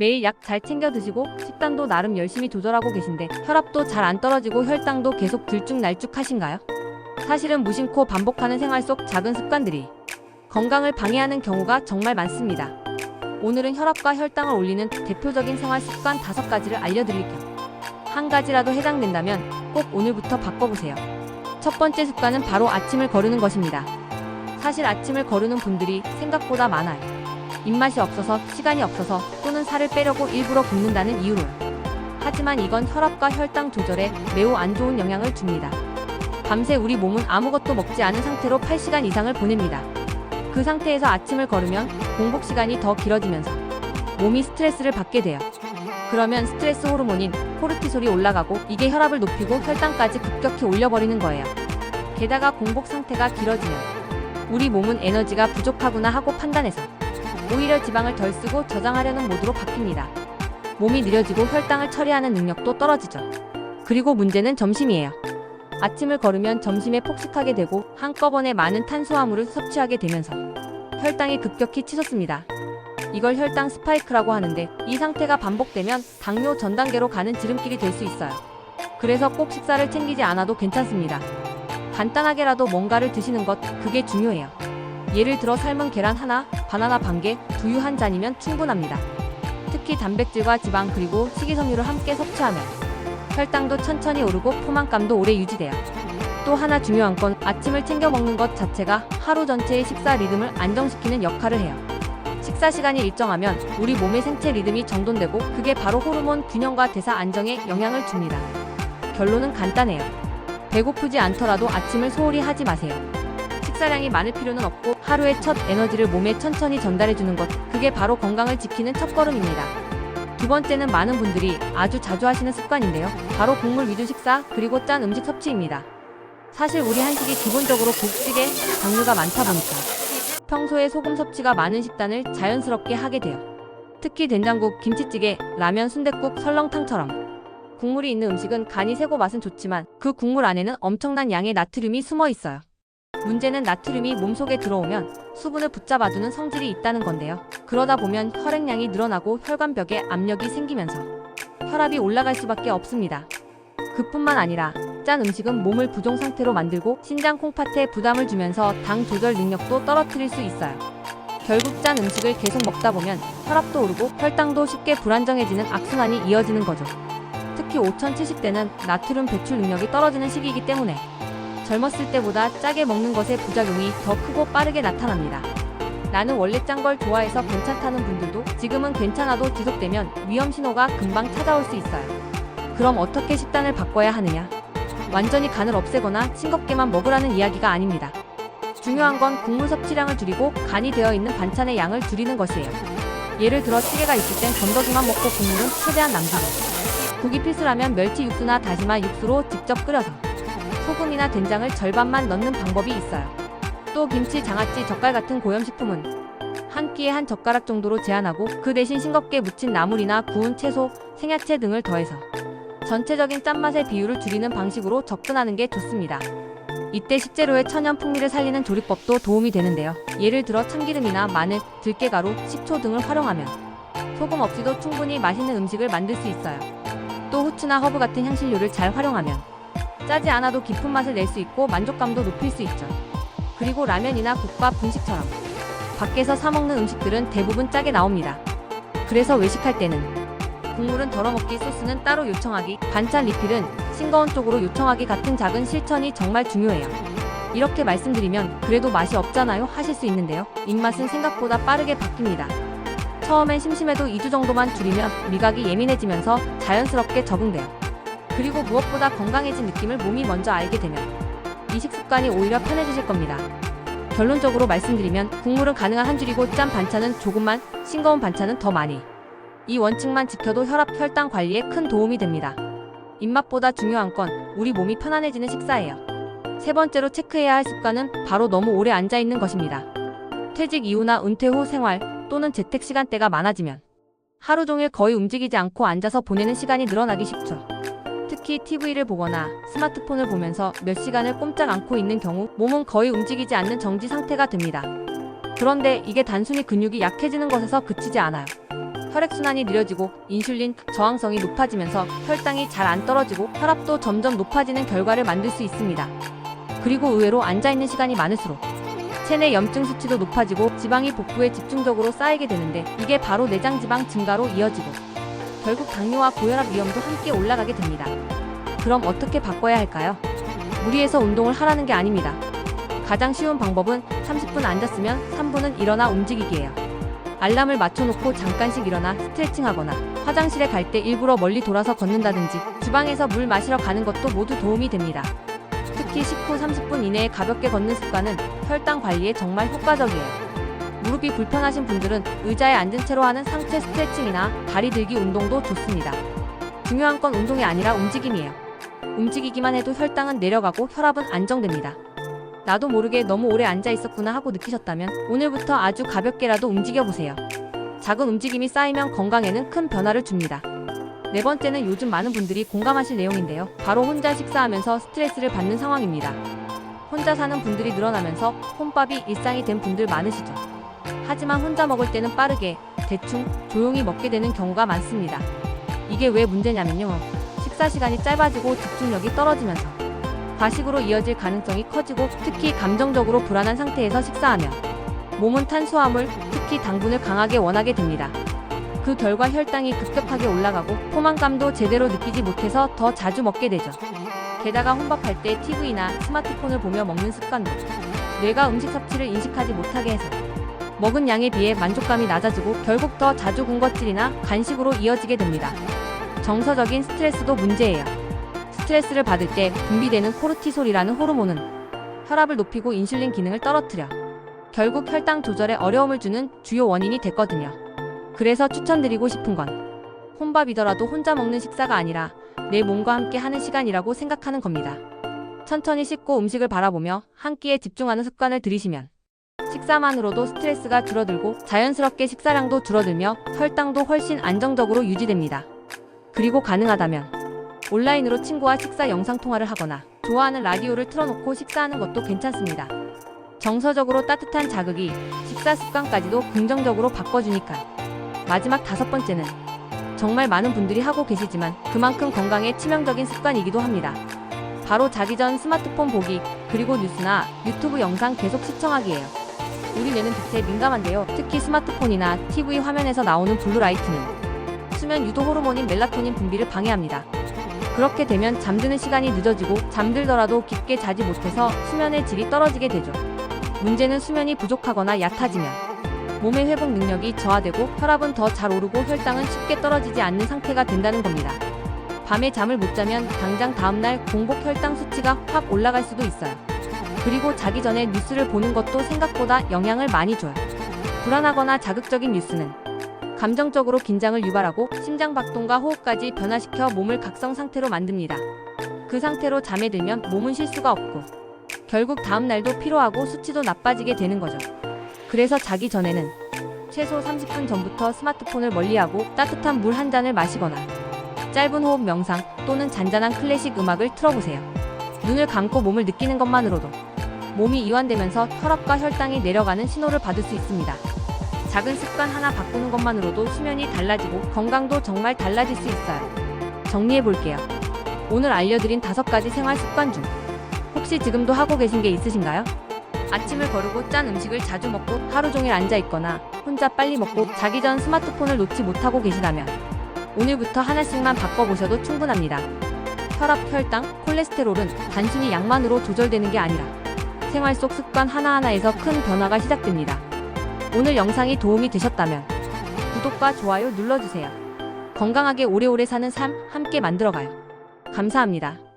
매일 약 잘 챙겨 드시고 식단도 나름 열심히 조절하고 계신데 혈압도 잘 안 떨어지고 혈당도 계속 들쭉날쭉 하신가요? 사실은 무심코 반복하는 생활 속 작은 습관들이 건강을 방해하는 경우가 정말 많습니다. 오늘은 혈압과 혈당을 올리는 대표적인 생활 습관 다섯 가지를 알려드릴 겸한 가지라도 해당된다면 꼭 오늘부터 바꿔보세요. 첫 번째 습관은 바로 아침을 거르는 것입니다. 사실 아침을 거르는 분들이 생각보다 많아요. 입맛이 없어서, 시간이 없어서, 또는 살을 빼려고 일부러 굶는다는 이유로. 하지만 이건 혈압과 혈당 조절에 매우 안 좋은 영향을 줍니다. 밤새 우리 몸은 아무것도 먹지 않은 상태로 8시간 이상을 보냅니다. 그 상태에서 아침을 걸으면 공복 시간이 더 길어지면서 몸이 스트레스를 받게 돼요. 그러면 스트레스 호르몬인 코르티솔이 올라가고 이게 혈압을 높이고 혈당까지 급격히 올려버리는 거예요. 게다가 공복 상태가 길어지면 우리 몸은 에너지가 부족하구나 하고 판단해서 오히려 지방을 덜 쓰고 저장하려는 모드로 바뀝니다. 몸이 느려지고 혈당을 처리하는 능력도 떨어지죠. 그리고 문제는 점심이에요. 아침을 걸으면 점심에 폭식하게 되고 한꺼번에 많은 탄수화물을 섭취하게 되면서 혈당이 급격히 치솟습니다. 이걸 혈당 스파이크라고 하는데 이 상태가 반복되면 당뇨 전 단계로 가는 지름길이 될 수 있어요. 그래서 꼭 식사를 챙기지 않아도 괜찮습니다. 간단하게라도 뭔가를 드시는 것 그게 중요해요. 예를 들어 삶은 계란 하나, 바나나 반 개, 두유 한 잔이면 충분합니다. 특히 단백질과 지방 그리고 식이섬유를 함께 섭취하면 혈당도 천천히 오르고 포만감도 오래 유지돼요. 또 하나 중요한 건 아침을 챙겨 먹는 것 자체가 하루 전체의 식사 리듬을 안정시키는 역할을 해요. 식사 시간이 일정하면 우리 몸의 생체 리듬이 정돈되고 그게 바로 호르몬 균형과 대사 안정에 영향을 줍니다. 결론은 간단해요. 배고프지 않더라도 아침을 소홀히 하지 마세요. 식사량이 많을 필요는 없고 하루의 첫 에너지를 몸에 천천히 전달해주는 것, 그게 바로 건강을 지키는 첫걸음입니다. 두 번째는 많은 분들이 아주 자주 하시는 습관인데요. 바로 곡물 위주 식사, 그리고 짠 음식 섭취입니다. 사실 우리 한식이 기본적으로 국찌개, 당류가 많다 보니까 평소에 소금 섭취가 많은 식단을 자연스럽게 하게 돼요. 특히 된장국, 김치찌개, 라면, 순댓국, 설렁탕처럼 국물이 있는 음식은 간이 세고 맛은 좋지만 그 국물 안에는 엄청난 양의 나트륨이 숨어 있어요. 문제는 나트륨이 몸속에 들어오면 수분을 붙잡아두는 성질이 있다는 건데요. 그러다 보면 혈액량이 늘어나고 혈관벽에 압력이 생기면서 혈압이 올라갈 수밖에 없습니다. 그뿐만 아니라 짠 음식은 몸을 부종 상태로 만들고 신장 콩팥에 부담을 주면서 당 조절 능력도 떨어뜨릴 수 있어요. 결국 짠 음식을 계속 먹다 보면 혈압도 오르고 혈당도 쉽게 불안정해지는 악순환이 이어지는 거죠. 특히 5070대는 나트륨 배출 능력이 떨어지는 시기이기 때문에 젊었을 때보다 짜게 먹는 것의 부작용이 더 크고 빠르게 나타납니다. 나는 원래 짠 걸 좋아해서 괜찮다는 분들도 지금은 괜찮아도 지속되면 위험 신호가 금방 찾아올 수 있어요. 그럼 어떻게 식단을 바꿔야 하느냐? 완전히 간을 없애거나 싱겁게만 먹으라는 이야기가 아닙니다. 중요한 건 국물 섭취량을 줄이고 간이 되어 있는 반찬의 양을 줄이는 것이에요. 예를 들어 찌개가 있을 땐 건더기만 먹고 국물은 최대한 남기고 국이 필수라면 멸치 육수나 다시마 육수로 직접 끓여서 소금이나 된장을 절반만 넣는 방법이 있어요. 또 김치, 장아찌, 젓갈 같은 고염식품은 한 끼에 한 젓가락 정도로 제한하고 그 대신 싱겁게 무친 나물이나 구운 채소, 생야채 등을 더해서 전체적인 짠맛의 비율을 줄이는 방식으로 접근하는 게 좋습니다. 이때 식재료의 천연 풍미를 살리는 조리법도 도움이 되는데요. 예를 들어 참기름이나 마늘, 들깨가루, 식초 등을 활용하면 소금 없이도 충분히 맛있는 음식을 만들 수 있어요. 또 후추나 허브 같은 향신료를 잘 활용하면 짜지 않아도 깊은 맛을 낼 수 있고 만족감도 높일 수 있죠. 그리고 라면이나 국밥, 분식처럼 밖에서 사 먹는 음식들은 대부분 짜게 나옵니다. 그래서 외식할 때는 국물은 덜어먹기, 소스는 따로 요청하기, 반찬 리필은 싱거운 쪽으로 요청하기 같은 작은 실천이 정말 중요해요. 이렇게 말씀드리면 그래도 맛이 없잖아요 하실 수 있는데요. 입맛은 생각보다 빠르게 바뀝니다. 처음엔 심심해도 2주 정도만 줄이면 미각이 예민해지면서 자연스럽게 적응돼요. 그리고 무엇보다 건강해진 느낌을 몸이 먼저 알게 되면 이 식 습관이 오히려 편해지실 겁니다. 결론적으로 말씀드리면 국물은 가능한 한 줄이고 짠 반찬은 조금만, 싱거운 반찬은 더 많이. 이 원칙만 지켜도 혈압, 혈당 관리에 큰 도움이 됩니다. 입맛보다 중요한 건 우리 몸이 편안해지는 식사예요. 세 번째로 체크해야 할 습관은 바로 너무 오래 앉아 있는 것입니다. 퇴직 이후나 은퇴 후 생활 또는 재택 시간대가 많아지면 하루 종일 거의 움직이지 않고 앉아서 보내는 시간이 늘어나기 쉽죠. 특히 TV를 보거나 스마트폰을 보면서 몇 시간을 꼼짝 않고 있는 경우 몸은 거의 움직이지 않는 정지 상태가 됩니다. 그런데 이게 단순히 근육이 약해지는 것에서 그치지 않아요. 혈액순환이 느려지고 인슐린 저항성이 높아지면서 혈당이 잘 안 떨어지고 혈압도 점점 높아지는 결과를 만들 수 있습니다. 그리고 의외로 앉아있는 시간이 많을수록 체내 염증 수치도 높아지고 지방이 복부에 집중적으로 쌓이게 되는데 이게 바로 내장 지방 증가로 이어지고 결국 당뇨와 고혈압 위험도 함께 올라가게 됩니다. 그럼 어떻게 바꿔야 할까요? 무리해서 운동을 하라는 게 아닙니다. 가장 쉬운 방법은 30분 앉았으면 3분은 일어나 움직이기예요. 알람을 맞춰놓고 잠깐씩 일어나 스트레칭 하거나 화장실에 갈 때 일부러 멀리 돌아서 걷는다든지 주방에서 물 마시러 가는 것도 모두 도움이 됩니다. 특히 식후 30분 이내에 가볍게 걷는 습관은 혈당 관리에 정말 효과적이에요. 무릎이 불편하신 분들은 의자에 앉은 채로 하는 상체 스트레칭이나 다리 들기 운동도 좋습니다. 중요한 건 운동이 아니라 움직임이에요. 움직이기만 해도 혈당은 내려가고 혈압은 안정됩니다. 나도 모르게 너무 오래 앉아 있었구나 하고 느끼셨다면 오늘부터 아주 가볍게라도 움직여 보세요. 작은 움직임이 쌓이면 건강에는 큰 변화를 줍니다. 네 번째는 요즘 많은 분들이 공감하실 내용인데요. 바로 혼자 식사하면서 스트레스를 받는 상황입니다. 혼자 사는 분들이 늘어나면서 혼밥이 일상이 된 분들 많으시죠. 하지만 혼자 먹을 때는 빠르게, 대충, 조용히 먹게 되는 경우가 많습니다. 이게 왜 문제냐면요. 식사 시간이 짧아지고 집중력이 떨어지면서 과식으로 이어질 가능성이 커지고 특히 감정적으로 불안한 상태에서 식사하면 몸은 탄수화물, 특히 당분을 강하게 원하게 됩니다. 그 결과 혈당이 급격하게 올라가고 포만감도 제대로 느끼지 못해서 더 자주 먹게 되죠. 게다가 혼밥할 때 TV나 스마트폰을 보며 먹는 습관도 뇌가 음식 섭취를 인식하지 못하게 해서 먹은 양에 비해 만족감이 낮아지고 결국 더 자주 군것질이나 간식으로 이어지게 됩니다. 정서적인 스트레스도 문제예요. 스트레스를 받을 때 분비되는 코르티솔이라는 호르몬은 혈압을 높이고 인슐린 기능을 떨어뜨려 결국 혈당 조절에 어려움을 주는 주요 원인이 됐거든요. 그래서 추천드리고 싶은 건 혼밥이더라도 혼자 먹는 식사가 아니라 내 몸과 함께 하는 시간이라고 생각하는 겁니다. 천천히 씻고 음식을 바라보며 한 끼에 집중하는 습관을 들이시면 식사만으로도 스트레스가 줄어들고 자연스럽게 식사량도 줄어들며 혈당도 훨씬 안정적으로 유지됩니다. 그리고 가능하다면 온라인으로 친구와 식사 영상통화를 하거나 좋아하는 라디오를 틀어놓고 식사하는 것도 괜찮습니다. 정서적으로 따뜻한 자극이 식사 습관까지도 긍정적으로 바꿔주니까. 마지막 다섯 번째는 정말 많은 분들이 하고 계시지만 그만큼 건강에 치명적인 습관이기도 합니다. 바로 자기 전 스마트폰 보기, 그리고 뉴스나 유튜브 영상 계속 시청하기예요. 우리 뇌는 빛에 민감한데요. 특히 스마트폰이나 TV 화면에서 나오는 블루라이트는 수면 유도 호르몬인 멜라토닌 분비를 방해합니다. 그렇게 되면 잠드는 시간이 늦어지고 잠들더라도 깊게 자지 못해서 수면의 질이 떨어지게 되죠. 문제는 수면이 부족하거나 얕아지면 몸의 회복 능력이 저하되고 혈압은 더 잘 오르고 혈당은 쉽게 떨어지지 않는 상태가 된다는 겁니다. 밤에 잠을 못 자면 당장 다음날 공복 혈당 수치가 확 올라갈 수도 있어요. 그리고 자기 전에 뉴스를 보는 것도 생각보다 영향을 많이 줘요. 불안하거나 자극적인 뉴스는 감정적으로 긴장을 유발하고 심장 박동과 호흡까지 변화시켜 몸을 각성 상태로 만듭니다. 그 상태로 잠에 들면 몸은 쉴 수가 없고 결국 다음 날도 피로하고 수치도 나빠지게 되는 거죠. 그래서 자기 전에는 최소 30분 전부터 스마트폰을 멀리하고 따뜻한 물 한 잔을 마시거나 짧은 호흡 명상 또는 잔잔한 클래식 음악을 틀어보세요. 눈을 감고 몸을 느끼는 것만으로도 몸이 이완되면서 혈압과 혈당이 내려가는 신호를 받을 수 있습니다. 작은 습관 하나 바꾸는 것만으로도 수면이 달라지고 건강도 정말 달라질 수 있어요. 정리해 볼게요. 오늘 알려드린 다섯 가지 생활 습관 중 혹시 지금도 하고 계신 게 있으신가요? 아침을 거르고 짠 음식을 자주 먹고 하루 종일 앉아 있거나 혼자 빨리 먹고 자기 전 스마트폰을 놓지 못하고 계시다면 오늘부터 하나씩만 바꿔보셔도 충분합니다. 혈압, 혈당, 콜레스테롤은 단순히 약만으로 조절되는 게 아니라 생활 속 습관 하나하나에서 큰 변화가 시작됩니다. 오늘 영상이 도움이 되셨다면 구독과 좋아요 눌러주세요. 건강하게 오래오래 사는 삶 함께 만들어가요. 감사합니다.